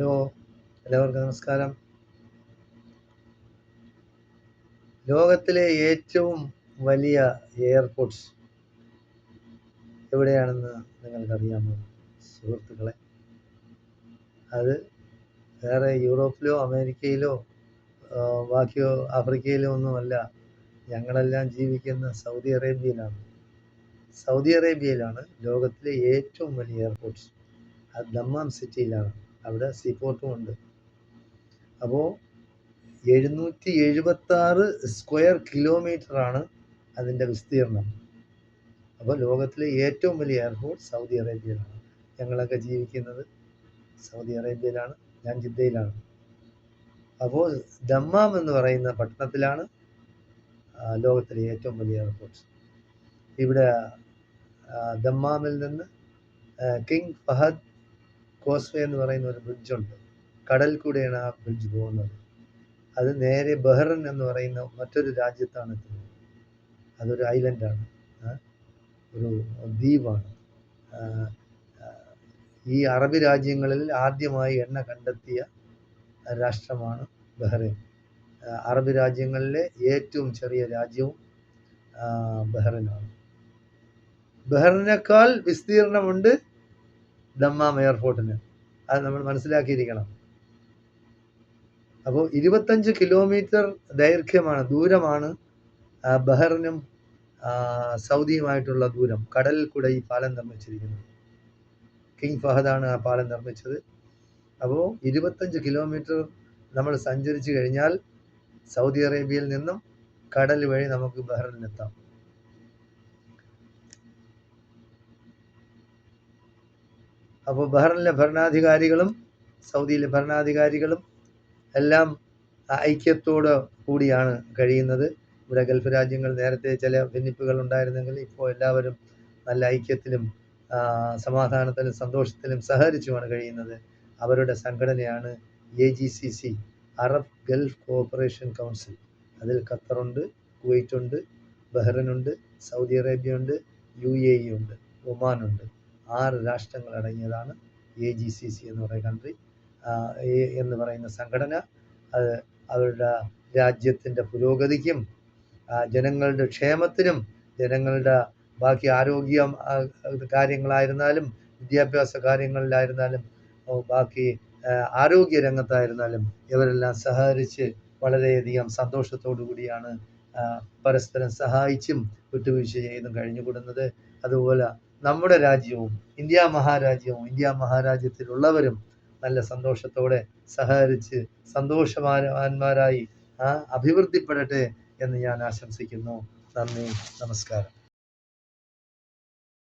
Hello. എല്ലാവർക്കും നമസ്കാരം. ലോകത്തിലെ ഏറ്റവും വലിയ എയർപോർട്ട്സ് എവിടെയാണെന്ന് നിങ്ങൾക്കറിയാമോ സുഹൃത്തുക്കളെ? അത് വേറെ യൂറോപ്പിലോ അമേരിക്കയിലോ ബാക്കിയോ ആഫ്രിക്കയിലോ ഒന്നുമല്ല. ഞങ്ങളെല്ലാം ജീവിക്കുന്ന സൗദി അറേബ്യയിലാണ്. സൗദി അറേബ്യയിലാണ് ലോകത്തിലെ ഏറ്റവും വലിയ എയർപോർട്ട്സ് അത് ദമ്മാം സിറ്റിയിലാണ്. അവിടെ സീപോർട്ടും ഉണ്ട്. അപ്പോൾ എഴുന്നൂറ്റി എഴുപത്താറ് സ്ക്വയർ കിലോമീറ്ററാണ് അതിന്റെ വിസ്തീർണം അപ്പോൾ ലോകത്തിലെ ഏറ്റവും വലിയ എയർപോർട്ട് സൗദി അറേബ്യയിലാണ്. ഞങ്ങളൊക്കെ ജീവിക്കുന്നത് സൗദി അറേബ്യയിലാണ് ഞാൻ ജിദ്ദയിലാണ്. അപ്പോൾ ദമ്മാം എന്ന് പറയുന്ന പട്ടണത്തിലാണ് ലോകത്തിലെ ഏറ്റവും വലിയ എയർപോർട്ട് ഇവിടെ ദമ്മാമിൽ നിന്ന് കിങ് ഫഹദ് കോസ്വേ എന്ന് പറയുന്ന ഒരു ബ്രിഡ്ജുണ്ട്. കടൽ കൂടെയാണ് ആ ബ്രിഡ്ജ് പോകുന്നത്. അത് നേരെ ബഹ്റൻ എന്ന് പറയുന്ന മറ്റൊരു രാജ്യത്താണ് എത്തുന്നത്. അതൊരു ഐലൻഡാണ്. ഒരു ദ്വീപാണ്. ഈ അറബ് രാജ്യങ്ങളിൽ ആദ്യമായി എണ്ണ കണ്ടെത്തിയ രാഷ്ട്രമാണ് ബഹ്റൈൻ. അറബ് രാജ്യങ്ങളിലെ ഏറ്റവും ചെറിയ രാജ്യവും ബഹ്റൈനാണ്. ബഹ്റിനേക്കാൾ വിസ്തീർണമുണ്ട് ദമ്മാം എയർപോർട്ടിന്. അത് നമ്മൾ മനസ്സിലാക്കിയിരിക്കണം. അപ്പോൾ ഇരുപത്തഞ്ച് കിലോമീറ്റർ ദൈർഘ്യമാണ് ദൂരമാണ് ബഹറിനും സൗദിയുമായിട്ടുള്ള ദൂരം. കടലിൽ കൂടെ ഈ പാലം നിർമ്മിച്ചിരിക്കുന്നത്. കിങ് ഫഹദാണ് ആ പാലം നിർമ്മിച്ചത്. അപ്പോൾ ഇരുപത്തഞ്ച് കിലോമീറ്റർ നമ്മൾ സഞ്ചരിച്ചു കഴിഞ്ഞാൽ സൗദി അറേബ്യയിൽ നിന്നും കടൽ വഴി നമുക്ക് ബഹ്റിനിലെത്താം അപ്പോൾ ബഹ്റിനിലെ ഭരണാധികാരികളും സൗദിയിലെ ഭരണാധികാരികളും എല്ലാം ഐക്യത്തോട് കൂടിയാണ് കഴിയുന്നത്. ഇവിടെ ഗൾഫ് രാജ്യങ്ങൾ നേരത്തെ ചില ഭിന്നിപ്പുകൾ ഉണ്ടായിരുന്നെങ്കിൽ ഇപ്പോൾ എല്ലാവരും നല്ല ഐക്യത്തിലും സമാധാനത്തിലും സന്തോഷത്തിലും സഹകരിച്ചുമാണ് കഴിയുന്നത്. അവരുടെ സംഘടനയാണ് A G C C Arab Gulf Cooperation Council. അതിൽ ഖത്തറുണ്ട് കുവൈറ്റുണ്ട് ബഹ്റിനുണ്ട് സൗദി അറേബ്യ ഉണ്ട് യു എ ഇ ഉണ്ട് ഒമാനുണ്ട് ആറ് രാഷ്ട്രങ്ങൾ അടങ്ങിയതാണ് എ ജി സി സി എന്ന് പറയുന്ന കൺട്രി എന്ന് പറയുന്ന സംഘടന അത് അവരുടെ രാജ്യത്തിന്റെ പുരോഗതിക്കും ജനങ്ങളുടെ ക്ഷേമത്തിനും ജനങ്ങളുടെ ബാക്കി ആരോഗ്യ കാര്യങ്ങളായിരുന്നാലും വിദ്യാഭ്യാസ കാര്യങ്ങളിലായിരുന്നാലും ബാക്കി ആരോഗ്യ രംഗത്തായിരുന്നാലും ഇവരെല്ലാം സഹകരിച്ച് വളരെയധികം സന്തോഷത്തോടു കൂടിയാണ് പരസ്പരം സഹായിച്ചും വിട്ടുവീഴ്ച ചെയ്തും കഴിഞ്ഞുകൂടുന്നത്. അതുപോലെ നമ്മുടെ രാജ്യവും ഇന്ത്യ മഹാരാജ്യവും ഇന്ത്യ മഹാരാജ്യത്തിലുള്ളവരും നല്ല സന്തോഷത്തോടെ സഹകരിച്ച് സന്തോഷവാന്മാരായി അഭിവൃദ്ധിപ്പെടട്ടെ എന്ന് ഞാൻ ആശംസിക്കുന്നു. നന്ദി നമസ്കാരം.